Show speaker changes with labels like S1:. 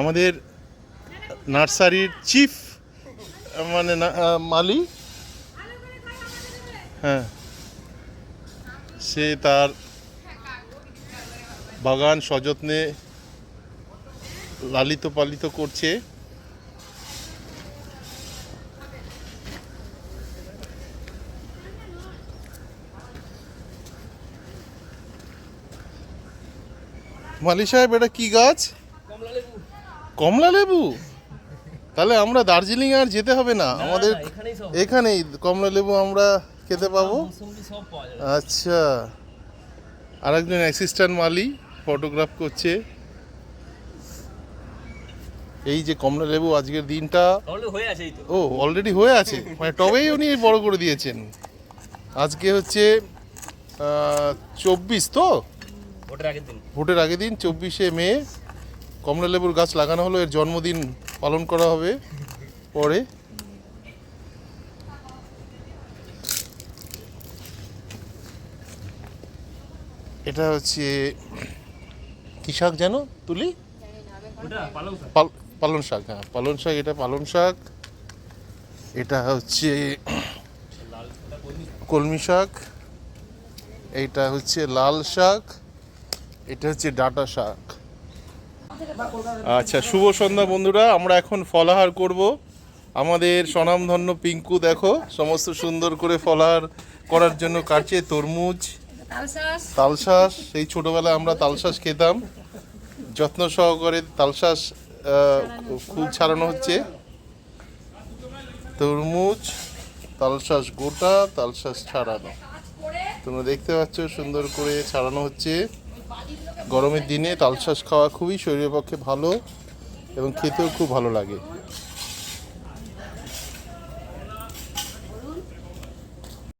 S1: আমাদের নার্সারির চিফ মানে মালি। হ্যাঁ। সে তার বাগান সযত্নে লালিত পালিত করছে। মালি সাহেব, এটা কি গাছ? কমলা লেবু তাহলে আমরা দার্জিলিং আর যেতে হবে না। আমাদের
S2: এখানেই
S1: কমলা লেবু আমরা খেতে পাবো। আচ্ছা। আরেকজন অ্যাসিস্ট্যান্ট মালি ফটোগ্রাফ করছে। এই যে কমলা লেবু আজকের দিনটা
S2: হয়ে
S1: ও অলরেডি হয়ে আছে। মানে টবেই উনি বড় করে দিয়েছেন। আজকে হচ্ছে চব্বিশ তো?
S2: ভোটের আগের দিন।
S1: ভোটের আগের দিন চব্বিশে মে। কমলা লেবুর গাছ লাগানো হলো এর জন্মদিন পালন করা হবে পরে। এটা হচ্ছে কি শাক যেন তুলি? পালন শাক। হ্যাঁ পালন শাক এটা পালন শাক। এটা হচ্ছে
S2: কলমি
S1: কলমি শাক। এইটা হচ্ছে লাল শাক। এটা হচ্ছে ডাটা শাক। আচ্ছা শুভ সন্ধ্যা বন্ধুরা। আমরা এখন ফলাহার করব। আমাদের স্বনামধন্য পিঙ্কু দেখো সমস্ত সুন্দর করে ফলাহার করার জন্য কাটছে তরমুজ।
S3: তালশাঁস।
S1: সেই ছোটবেলায় আমরা তালশাঁস খেতাম। যত্ন সহকারে তালশাঁস খুব ছাড়ানো হচ্ছে। তরমুজ তালশাঁস গোটা তালশাঁস ছাড়ানো। তোমরা দেখতে পাচ্ছ সুন্দর করে ছাড়ানো হচ্ছে। গরমের দিনে তালশাঁস খাওয়া খুবই শরীরের পক্ষে ভালো এবং খেতেও খুব ভালো লাগে।